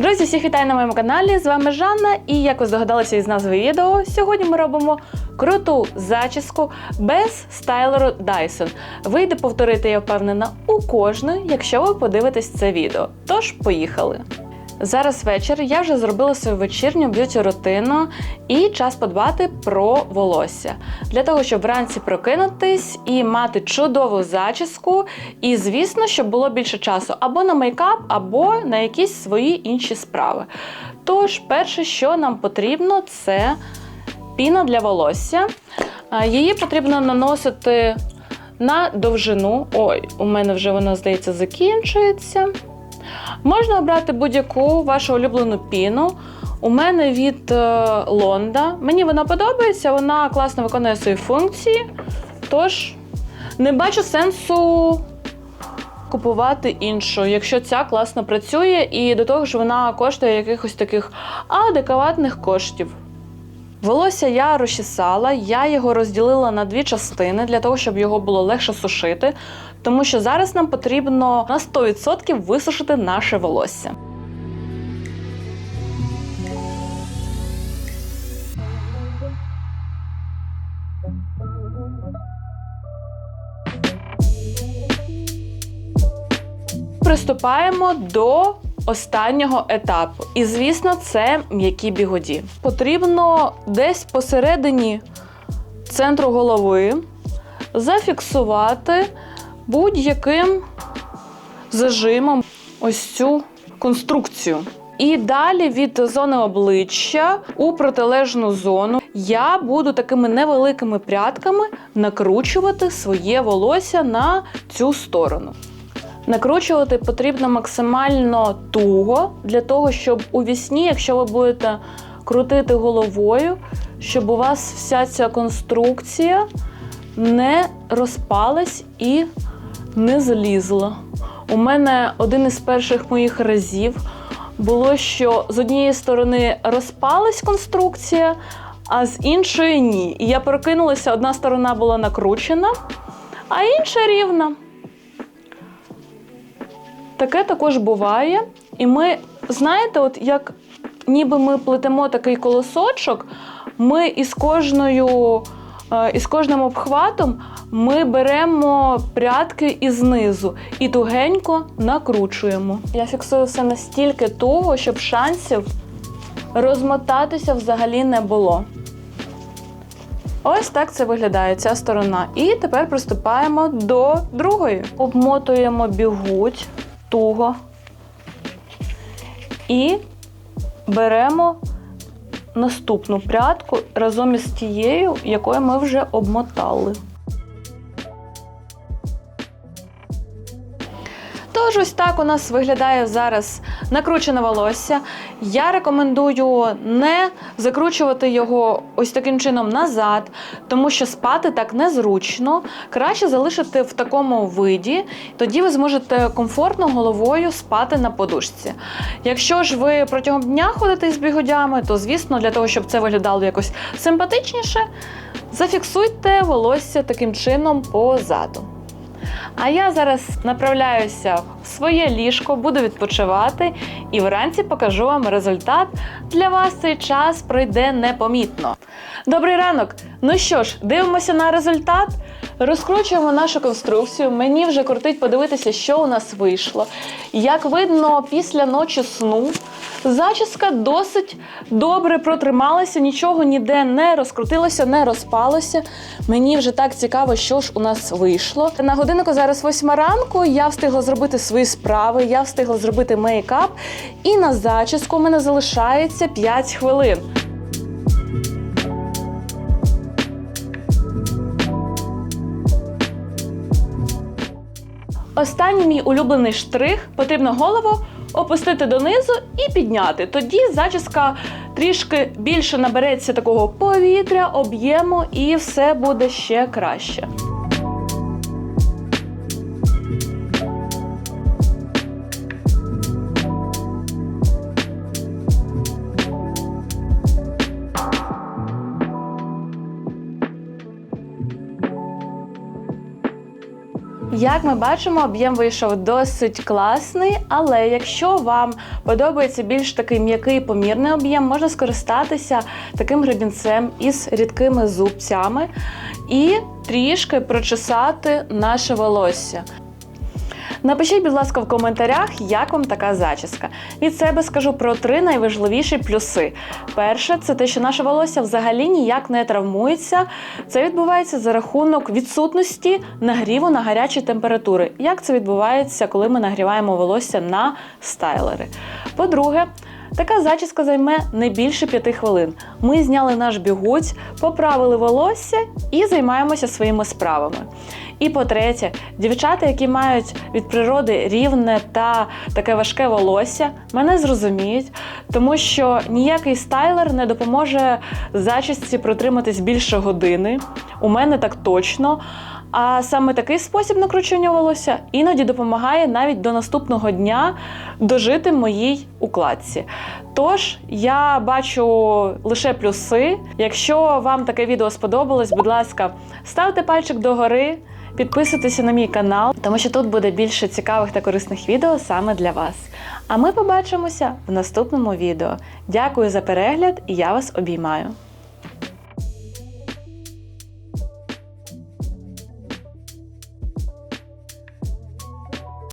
Друзі, всіх вітаю на моєму каналі. З вами Жанна. І як ви здогадалися із назви відео, сьогодні ми робимо круту зачіску без стайлеру Dyson. Вийде повторити, я впевнена, у кожної, якщо ви подивитесь це відео. Тож, поїхали! Зараз вечір, я вже зробила свою вечірню б'юті рутину і час подбати про волосся. Для того, щоб вранці прокинутись і мати чудову зачіску, і, звісно, щоб було більше часу або на мейкап, або на якісь свої інші справи. Тож, перше, що нам потрібно, це піна для волосся. Її потрібно наносити на довжину. Ой, у мене вже вона, здається, закінчується. Можна обрати будь-яку вашу улюблену піну. У мене від е, Лонда. Мені вона подобається, вона класно виконує свої функції. Тож не бачу сенсу купувати іншу, якщо ця класно працює, і до того ж вона коштує якихось таких адекватних коштів. Волосся я розчесала, я його розділила на дві частини для того, щоб його було легше сушити, тому що зараз нам потрібно на 100% висушити наше волосся. Приступаємо до останнього етапу. І, звісно, це м'які бігоді. Потрібно десь посередині центру голови зафіксувати будь-яким зажимом ось цю конструкцію. І далі від зони обличчя у протилежну зону я буду такими невеликими прядками накручувати своє волосся на цю сторону. Накручувати потрібно максимально туго для того, щоб у вісні, якщо ви будете крутити головою, щоб у вас вся ця конструкція не розпалась і не злізла. У мене один із перших моїх разів було, що з однієї сторони розпалась конструкція, а з іншої ні. І я прокинулася, одна сторона була накручена, а інша рівна. Таке також буває. І ми, знаєте, от як ніби ми плетемо такий колосочок, ми із кожною, е, із кожним обхватом ми беремо прядки із низу і тугенько накручуємо. Я фіксую все настільки туго, щоб шансів розмотатися взагалі не було. Ось так це виглядає ця сторона. І тепер приступаємо до другої. Обмотуємо бігуть туго. І беремо наступну прядку разом із тією, якою ми вже обмотали. Тож, ось так у нас виглядає зараз накручене волосся. Я рекомендую не закручувати його ось таким чином назад, тому що спати так незручно. Краще залишити в такому виді, тоді ви зможете комфортно головою спати на подушці. Якщо ж ви протягом дня ходите з бігодями, то звісно, для того, щоб це виглядало якось симпатичніше, зафіксуйте волосся таким чином позаду. А я зараз направляюся в своє ліжко, буду відпочивати і вранці покажу вам результат. Для вас цей час пройде непомітно. Добрий ранок! Ну що ж, дивимося на результат. Розкручуємо нашу конструкцію. Мені вже кортить подивитися, що у нас вийшло. Як видно, після ночі сну зачіска досить добре протрималася, нічого ніде не розкрутилося, не розпалося. Мені вже так цікаво, що ж у нас вийшло. На годиннику зараз восьма ранку. Я встигла зробити свої справи, я встигла зробити мейкап. І на зачіску мене залишається 5 хвилин. Останній мій улюблений штрих потрібно голову опустити донизу і підняти. Тоді зачіска трішки більше набереться такого повітря, об'єму, і все буде ще краще. Як ми бачимо, об'єм вийшов досить класний, але якщо вам подобається більш такий м'який помірний об'єм, можна скористатися таким гребінцем із рідкими зубцями і трішки прочесати наше волосся. Напишіть, будь ласка, в коментарях, як вам така зачіска. Від себе скажу про три найважливіші плюси. Перше, це те, що наше волосся взагалі ніяк не травмується. Це відбувається за рахунок відсутності нагріву на гарячі температури. Як це відбувається, коли ми нагріваємо волосся на стайлери? По-друге, Така зачіска займе не більше 5 хвилин. Ми зняли наш бігуць, поправили волосся і займаємося своїми справами. І по-третє, дівчата, які мають від природи рівне та таке важке волосся, мене зрозуміють, тому що ніякий стайлер не допоможе зачісці протриматись більше години. У мене так точно. А саме такий спосіб накручування волосся іноді допомагає навіть до наступного дня дожити моїй укладці. Тож я бачу лише плюси. Якщо вам таке відео сподобалось, будь ласка, ставте пальчик догори, підписуйтеся на мій канал, тому що тут буде більше цікавих та корисних відео саме для вас. А ми побачимося в наступному відео. Дякую за перегляд і я вас обіймаю.